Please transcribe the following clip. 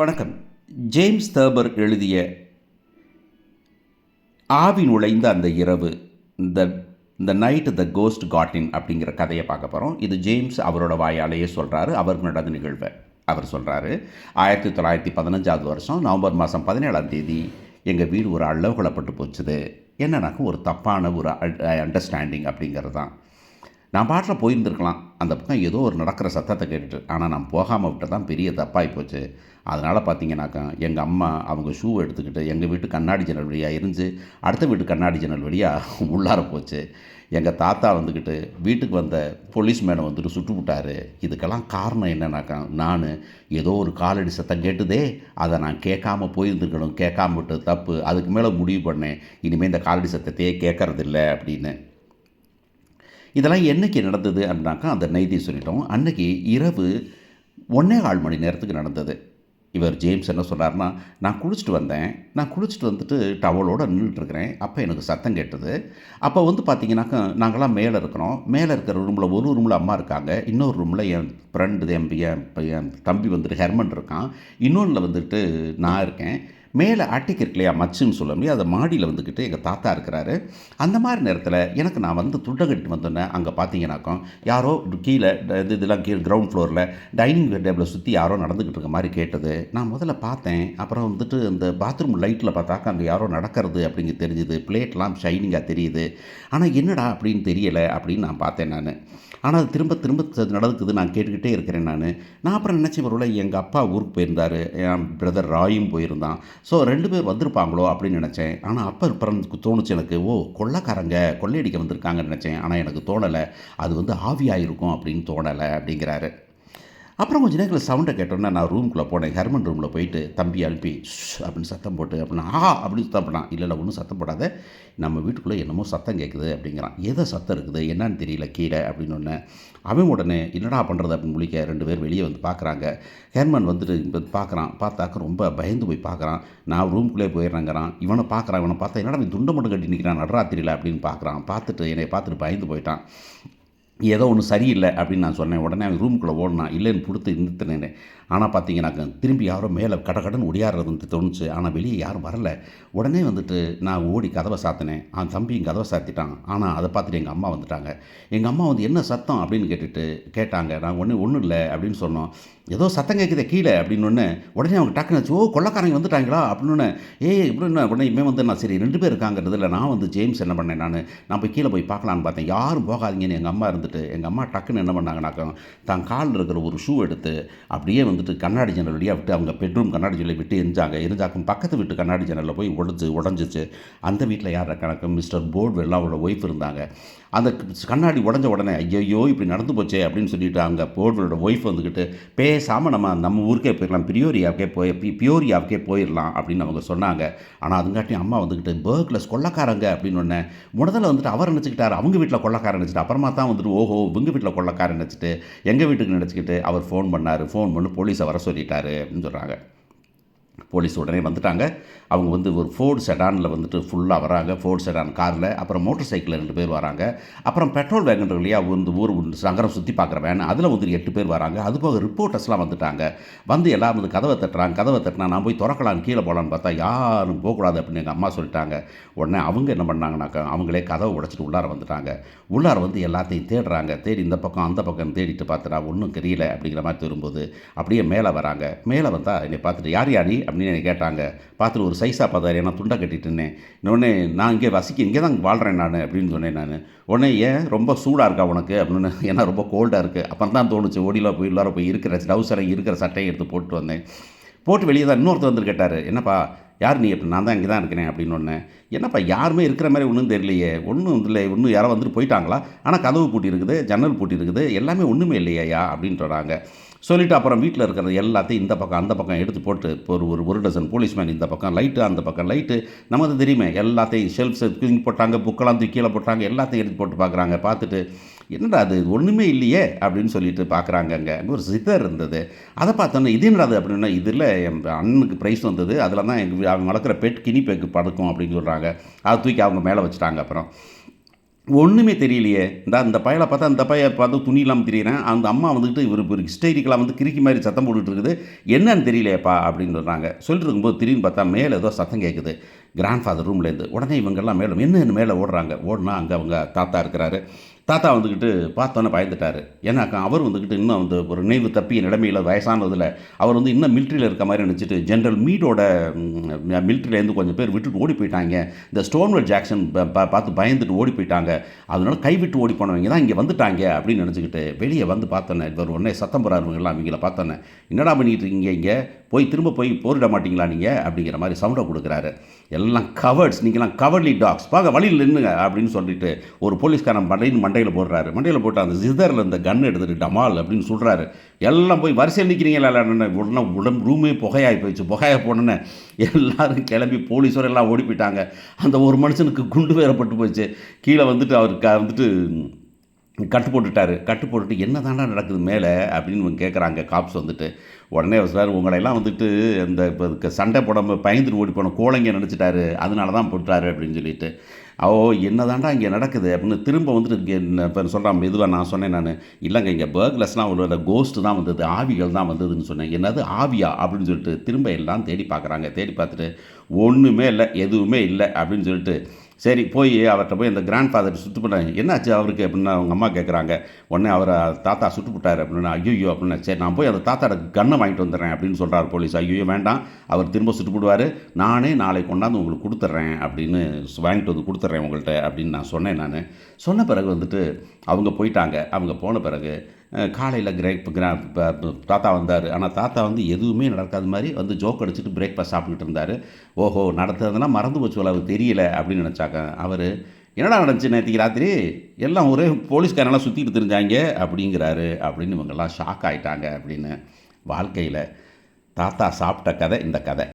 வணக்கம். James Thurber எழுதிய ஆவி நுழைந்த அந்த இரவு இந்த இந்த நைட் த கோஸ்ட் காட்டின் அப்படிங்கிற கதையை பார்க்க போகிறோம் இது ஜேம்ஸ் அவரோட வாயாலேயே சொல்கிறாரு அவர் நடந்த நிகழ்வை அவர் சொல்கிறாரு ஆயிரத்தி தொள்ளாயிரத்தி பதினஞ்சாவது வருஷம் நவம்பர் மாதம் பதினேழாம் தேதி எங்கள் வீடு ஒரு அளவுகளப்பட்டு போச்சுது. என்னன்னாக்கா ஒரு தப்பான ஒரு அண்டர்ஸ்டாண்டிங் அப்படிங்கிறது தான். நான் பாட்டில் போயிருந்துருக்கலாம். அந்த பக்கம் ஏதோ ஒரு நடக்கிற சத்தத்தை கேட்டுட்டு ஆனால் நான் போகாமல் விட்டு தான் பெரிய தப்பாகி போச்சு. அதனால் பார்த்தீங்கன்னாக்கா எங்கள் அம்மா அவங்க ஷூ எடுத்துக்கிட்டு எங்கள் வீட்டு கண்ணாடி ஜன்னல் வழியாக இருந்து அடுத்த வீட்டு கண்ணாடி ஜன்னல் வழியாக உள்ளார போச்சு. எங்கள் தாத்தா வந்துக்கிட்டு வீட்டுக்கு வந்த போலீஸ் மேனை வந்துட்டு சுட்டு விட்டார். இதுக்கெல்லாம் காரணம் என்னன்னாக்கா நான் ஏதோ ஒரு காலடி சத்தம் கேட்டுதே அதை நான் கேட்காம போயிருந்துருக்கணும். கேட்காம விட்டு தப்பு. அதுக்கு மேலே முடிவு பண்ணேன். இனிமேல் இந்த காலடி சத்தத்தையே கேட்கறதில்ல அப்படின்னு. இதெல்லாம் என்றைக்கு நடந்தது அப்படின்னாக்கா அந்த நைதி சொல்லிட்டோம் அன்னைக்கு இரவு ஒன்றே கால் மணி நேரத்துக்கு நடந்தது. இவர் ஜேம்ஸ் என்ன சொன்னார்னா நான் குளிச்சுட்டு வந்தேன். நான் குளிச்சுட்டு வந்துட்டு டவலோடு நின்றுட்டுருக்கிறேன் அப்போ எனக்கு சத்தம் கேட்டது. அப்போ வந்து பார்த்தீங்கன்னாக்கா நாங்களாம் மேலே இருக்கிறோம். மேலே இருக்கிற ரூமில் ஒரு ரூமில் அம்மா இருக்காங்க. இன்னொரு ரூமில் என் ஃப்ரெண்டு என் என் என் தம்பி வந்துட்டு ஹெர்மன் இருக்கான். இன்னொன்றில் வந்துட்டு நான் இருக்கேன். மேலே அட்டிக்கு இருக்கு இல்லையா மச்சுன்னு சொல்ல முடியும் அதை மாடியில் வந்துக்கிட்டு எங்கள் தாத்தா இருக்கிறாரு. அந்த மாதிரி நேரத்தில் எனக்கு நான் வந்து துண்டகட்டு கட்டி வந்தோன்னே அங்கே பார்த்தீங்கன்னாக்கோ யாரோ கீழே இது இதெல்லாம் கீழே கிரவுண்ட் ஃப்ளோரில் டைனிங் டேபிளை சுற்றி யாரோ நடந்துக்கிட்டு இருக்க மாதிரி கேட்டது. நான் முதல்ல பார்த்தேன். அப்புறம் வந்துட்டு இந்த பாத்ரூம் லைட்டில் பார்த்தாக்கா அங்கே யாரோ நடக்கிறது அப்படிங்க தெரிஞ்சுது. பிளேட்லாம் ஷைனிங்காக தெரியுது. ஆனால் என்னடா அப்படின்னு தெரியலை அப்படின்னு நான் பார்த்தேன் நான். ஆனால் அது திரும்ப திரும்ப நடக்குது நான் கேட்டுக்கிட்டே இருக்கிறேன் நான். நான் அப்புறம் நினச்சேன் பரவாயில்ல எங்கள் அப்பா ஊருக்கு போயிருந்தார். என் பிரதர் ராயும் போயிருந்தான். ஸோ ரெண்டு பேர் வந்திருப்பாங்களோ அப்படின்னு நினச்சேன். ஆனால் அப்போ பிறந்துக்கு தோணுச்சு எனக்கு ஓ கொள்ளக்காரங்க கொள்ளையடிக்க வந்திருக்காங்கன்னு நினச்சேன். ஆனால் எனக்கு தோணலை. அது வந்து ஆவியாக இருக்கும் அப்படின்னு தோணலை அப்படிங்கிறாரு. அப்புறம் கொஞ்சம் நேரத்தில் சவுண்டை கேட்டோன்னே நான் ரூம்குள்ளே போனேன். ஹெர்மன் ரூமில் போயிட்டு தம்பி அனுப்பி அப்படின்னு சத்தம் போட்டு அப்படின்னா ஆ அப்படின்னு சத்தம் பண்ணான் இல்லை இல்லை ஒன்றும் சத்தம் போடாத. நம்ம வீட்டுக்குள்ளே என்னமோ சத்தம் கேட்குது அப்படிங்கிறான். எதை சத்தம் இருக்குது? என்னன்னு தெரியல கீழே அப்படின்னு ஒன்று அவன் உடனே என்னடா பண்ணுறது அப்படின்னு முழிக்க ரெண்டு பேர் வெளியே வந்து பார்க்குறாங்க ஹெர்மன் வந்துட்டு பார்க்குறான் பார்த்தாக்க ரொம்ப பயந்து போய் பார்க்குறான் நான் ரூம்குள்ளே போயிடுறேங்கிறான். இவனை பார்க்குறான் இவனை பார்த்தா என்னடா துண்டை மட்டும் கட்டி நிற்கிறான் நடராத்திரியில்? அப்படின்னு பார்க்குறான் பார்த்துட்டு என்னை பார்த்துட்டு பயந்து போயிட்டான். ஏதோ ஒன்று சரியில்லை அப்படின்னு நான் சொன்னேன். உடனே அவன் ரூமுக்குள்ளே ஓடினான் இல்லைன்னு கொடுத்து நிறுத்தினேன். ஆனால் பார்த்தீங்கன்னாக்க திரும்பி யாரோ மேலே கட கடன் ஒடியாடுறது தோணுச்சு. ஆனால் வெளியே யாரும் வரல. உடனே வந்துட்டு நான் ஓடி கதவை சாத்தினேன். அவன் தம்பியும் கதவை சாத்திட்டான். ஆனால் அதை பார்த்துட்டு எங்கள் அம்மா வந்துட்டாங்க. எங்கள் அம்மா வந்து என்ன சத்தம்? அப்படின்னு கேட்டுட்டு கேட்டாங்க. நான் ஒன்றும் ஒன்றும் இல்லை அப்படின்னு சொன்னோம். ஏதோ சத்தம் கேட்குதே கீழே அப்படின்னு ஒன்று உடனே அவங்க டக்குன்னு ஓ கொள்ளக்காரங்க வந்துட்டாங்களா? அப்படின்னு ஏய் இப்படின்னு உடனே இமே வந்து நான் சரி ரெண்டு பேர் இருக்காங்கிறதுல நான் வந்து ஜேம்ஸ் என்ன பண்ணேன் நான்? நான் போய் கீழே போய் பார்க்கலான்னு பார்த்தேன். யாரும் போகாதீங்கன்னு எங்கள் அம்மா இருந்துட்டு எங்கள் அம்மா டக்குன்னு என்ன பண்ணாங்கனாக்கா தான் காலில் இருக்கிற ஒரு ஷூ எடுத்து அப்படியே வந்துட்டு கண்ணாடி ஜன்னல் வழியாக விட்டு அவங்க பெட்ரூம் கண்ணாடி ஜன்னலை விட்டு எரிஞ்சாங்க. எரிஞ்சாக்கும் பக்கத்து வீட்டு கண்ணாடி ஜன்னலில் போய் உடஞ்சி உடஞ்சிச்சு. அந்த வீட்டில் யார் கணக்கு மிஸ்டர் போர்டு அவரோட ஒய்ஃப் இருந்தாங்க. அந்த கண்ணாடி உடஞ்ச உடனே ஐயோ இப்படி நடந்து போச்சே அப்படின்னு சொல்லிட்டு அங்கே போர்வலோட ஒய்ஃப் வந்துக்கிட்டு பேசாமல் நம்ம நம்ம ஊருக்கே போயிடலாம் பிரியோரியாவுக்கே போய் பி பியோரியாவுக்கே போயிடலாம் அப்படின்னு அவங்க சொன்னாங்க. ஆனால் அதுங்காட்டி அம்மா வந்துக்கிட்டு பேர்க்லஸ் கொள்ளக்காரங்க அப்படின்னு ஒன்று முதல்ல வந்துட்டு அவர் நினச்சிக்கிட்டார் அவங்க வீட்டில் கொள்ளக்காரன் நினச்சிட்டு அப்புறமா தான் வந்துட்டு ஓஹோ இவங்க வீட்டில் கொள்ளக்காரன் நினச்சிட்டு எங்கள் வீட்டுக்கு நினச்சிக்கிட்டு அவர் ஃபோன் பண்ணார் ஃபோன் பண்ணி போலீஸை வர சொல்லிட்டாரு அப்படின்னு சொல்கிறாங்க போலீஸ் உடனே வந்துட்டாங்க. அவங்க வந்து ஒரு ஃபோர்டு செடானில் வந்துட்டு ஃபுல்லாக வராங்க. ஃபோர்டு செடான் காரில் அப்புறம் மோட்டர் சைக்கிளில் ரெண்டு பேர் வராங்க. அப்புறம் பெட்ரோல் வேகன் இல்லையா? வந்து ஊர் சங்கரம் சுற்றி பார்க்குற வேன் அதில் வந்து எட்டு பேர் வராங்க. அது போக ரிப்போர்ட்டர்ஸ்லாம் வந்துட்டாங்க. வந்து எல்லாம் வந்து கதவை தட்டுறாங்க. கதவை தட்டினா நான் போய் திறக்கலான்னு கீழே போகலான்னு பார்த்தா யாரும் போகக்கூடாது அப்படின்னு எங்கள் அம்மா சொல்லிட்டாங்க. உடனே அவங்க என்ன பண்ணாங்கனாக்கா அவங்களே கதவை உடச்சிட்டு உள்ளார வந்துட்டாங்க. உள்ளார வந்து எல்லாத்தையும் தேடுறாங்க. தேடி இந்த பக்கம் அந்த பக்கம் தேடிட்டு பார்த்துட்டா ஒன்றும் தெரியல அப்படிங்கிற மாதிரி திரும்பும்போது அப்படியே மேலே வராங்க. மேலே வந்தால் என்னை பார்த்துட்டு யார் யாரி அப்படின்னு என்னை கேட்டாங்க. பார்த்துட்டு ஒரு சைஸாக பார்த்தாரு. நான் துண்டை கட்டிட்டுனேன் இன்னொன்னே நான் இங்கே வசிக்க இங்கே தான் வாழ்கிறேன் நான் அப்படின்னு சொன்னேன் நான். உடனே ஏன் ரொம்ப சூடாக இருக்கா உனக்கு? அப்படின்னு ஏன்னா ரொம்ப கோல்டாக இருக்குது அப்போ தான் தோணுச்சு. ஓடியில் போய் உள்ளார போய் இருக்கிற டவுசரை இருக்கிற சட்டையை எடுத்து போட்டு வந்தேன். போட்டு வெளியே தான் இன்னொருத்தர் வந்து கேட்டார். என்னப்பா யார் நீ? அப்படி நான் தான் இங்கே தான் இருக்கிறேன் அப்படின்னு ஒன்று என்னப்பா யாருமே இருக்கிற மாதிரி ஒன்றும் தெரியலையே. ஒன்றும் இல்லை ஒன்றும் யாரோ வந்துட்டு போயிட்டாங்களா? ஆனால் கதவு பூட்டி இருக்குது ஜன்னல் பூட்டி இருக்குது எல்லாமே ஒன்றுமே இல்லையா அப்படின்னு சொல்கிறாங்க சொல்லிவிட்டு அப்புறம் வீட்டில் இருக்கிறது எல்லாத்தையும் இந்த பக்கம் அந்த பக்கம் எடுத்து போட்டு ஒரு ஒரு ஒரு டசன் போலீஸ்மேன் இந்த பக்கம் லைட்டு அந்த பக்கம் லைட்டு நமக்கு தெரியுமே எல்லாத்தையும் ஷெல்ஃப்ஸ் தூக்கி போட்டாங்க புக்கெல்லாம் தூக்கி கீழே போட்டாங்க எல்லாத்தையும் எடுத்து போட்டு பார்க்குறாங்க. பார்த்துட்டு என்னடா அது ஒன்றுமே இல்லையே அப்படின்னு சொல்லிட்டு பார்க்குறாங்க அங்கே ஒரு சிதர் இருந்தது. அதை பார்த்தோன்னே இது என்னடாது அப்படின்னா இதில் என் அண்ணனுக்கு ப்ரைஸ் வந்தது. அதில் தான் எங்கள் அவங்க வளர்க்குற பெட் கினி பேக்கு படுக்கும் அப்படின்னு சொல்கிறாங்க அதை தூக்கி அவங்க மேலே வச்சுட்டாங்க அப்புறம். ஒன்றுமே தெரியலையே. இந்த அந்த பையலை பார்த்தா அந்த பைய பார்த்து துணி இல்லாமல் தெரியிறேன். அந்த அம்மா வந்துட்டு இவர் இப்போ ஹிஸ்டரிக்கலாக வந்து கிறுக்கி மாதிரி சத்தம் போட்டுட்டு இருக்குது என்னன்னு தெரியலையேப்பா அப்படின்னு சொல்கிறாங்க சொல்லிட்டு இருக்கும்போது திடீர்னு பார்த்தா மேலே ஏதோ சத்தம் கேட்குது. கிராண்ட் ஃபாதர் ரூம்லேருந்து உடனே இவங்கெல்லாம் மேலே என்ன மேலே ஓடுறாங்க. ஓடுனா அங்கே அவங்க தாத்தா இருக்கிறாரு. தாத்தா வந்துக்கிட்டு பார்த்தோன்னே பயந்துட்டார். ஏன்னாக்கா அவர் வந்துக்கிட்டு இன்னும் வந்து ஒரு நினைவு தப்பிய நிலைமையில் வயசானதில் அவர் வந்து இன்னும் மிலிட்ரியில் இருக்க மாதிரி நினச்சிட்டு ஜென்ரல் மீடோட மிலிட்ரியிலேருந்து கொஞ்சம் பேர் விட்டுட்டு ஓடி போயிட்டாங்க. இந்த ஸ்டோன்வெல் ஜாக்சன் ப- பார்த்து பயந்துட்டு ஓடி போயிட்டாங்க. அதனால கைவிட்டு ஓடி போனவங்க தான் இங்கே வந்துட்டாங்க அப்படின்னு நினச்சிக்கிட்டு வெளியே வந்து பார்த்தோன்னே இவர் உடனே சத்தம் போகிறாருவங்களாம் அவங்கள பார்த்தோன்னே. என்னடா பண்ணிக்கிட்டு இருக்கீங்க இங்கே? போய் திரும்ப போய் போரிட மாட்டீங்களா நீங்கள் அப்படிங்கிற மாதிரி சவுண்டை கொடுக்குறாரு. எல்லாம் கவர்ட்ஸ் நீங்களாம் கவர்லி டாக்ஸ் பாக்க வழியில் நின்னுங்க அப்படின்னு சொல்லிட்டு ஒரு போலீஸ்காரன் மண்டையின் மண்டையில் போடுறாரு. மண்டையில் போட்டு அந்த ஜிதரில் இந்த கன் எடுத்துட்டு டமால் அப்படின்னு சொல்கிறாரு எல்லாம் போய் வரிசையில் நிற்கிறீங்களா உடனே உடம்பு ரூமே புகையாகி போயிடுச்சு. புகையாக போனோன்னே எல்லாரும் கிளம்பி போலீஸோட எல்லாம் ஓடி போயிட்டாங்க. அந்த ஒரு மனுஷனுக்கு குண்டு வேறப்பட்டு போச்சு. கீழே வந்துட்டு அவருக்கு வந்துட்டு கட்டு போட்டுட்டாரு. கட்டு போட்டுட்டு என்ன தாண்டா நடக்குது மேலே அப்படின்னு இவங்க கேட்குறாங்க காப்ஸ் வந்துட்டு உடனே சார் உங்களையெல்லாம் வந்துட்டு இந்த இப்போ இதுக்கு சண்டை போடாமல் பயந்துட்டு ஓடி போன கோழைங்க நினச்சிட்டாரு. அதனால தான் போட்டாரு அப்படின்னு சொல்லிட்டு. ஓ என்ன தாண்டா இங்கே நடக்குது? அப்படின்னு திரும்ப வந்துட்டு இங்கே இப்போ சொல்கிறான் மெதுவாக நான் சொன்னேன் நான். இல்லைங்க இங்கே பேர்க்லஸ்லாம் ஒரு கோஸ்ட்டு தான் வந்தது ஆவிகள் தான் வந்ததுன்னு சொன்னேன். என்னது ஆவியா? அப்படின்னு சொல்லிட்டு திரும்ப எல்லாம் தேடி பார்க்குறாங்க. தேடி பார்த்துட்டு ஒன்றுமே இல்லை எதுவுமே இல்லை அப்படின்னு சொல்லிட்டு சரி போய் அவர்கிட்ட போய் அந்த கிராண்ட் ஃபாதர் சுட்டு போட்டாங்க. என்னாச்சு அவருக்கு அப்படின்னு அவங்க அம்மா கேட்குறாங்க உடனே அவர் தாத்தா சுட்டு போட்டார் அப்படின்னு ஐயோ அப்படின்னு சரி நான் போய் அந்த தாத்தாட கன்னை வாங்கிட்டு வந்துடுறேன் அப்படின்னு சொல்கிறார் போலீஸ். ஐயோ வேண்டாம். அவர் திரும்ப சுட்டு போடுவார். நானே நாளை கொண்டாந்து உங்களுக்கு கொடுத்துட்றேன் அப்படின்னு வாங்கிட்டு வந்து கொடுத்துட்றேன் உங்கள்கிட்ட அப்படின்னு நான் சொன்னேன் நான். சொன்ன பிறகு வந்துட்டு அவங்க போயிட்டாங்க. அவங்க போன பிறகு காலையில் கிரேக் கிரா தாத்தா வந்தார். ஆனால் தாத்தா வந்து எதுவுமே நடக்காத மாதிரி வந்து ஜோக் அடிச்சுட்டு பிரேக்ஃபாஸ்ட் சாப்பிட்டுட்டு இருந்தார். ஓஹோ நடத்துறதுனா மறந்து போச்சு அவர் அவருக்கு தெரியல அப்படின்னு நினச்சாக்க அவர் என்னடா நடந்துச்சு நேற்றுக்கு ராத்திரி? எல்லாம் ஒரே போலீஸ்காரெல்லாம் சுற்றிட்டு தெரிஞ்சாங்க அப்படிங்கிறாரு. அப்படின்னு இவங்கெல்லாம் ஷாக் ஆயிட்டாங்க அப்படின்னு வாழ்க்கையில் தாத்தா சாப்பிட்ட கதை இந்த கதை.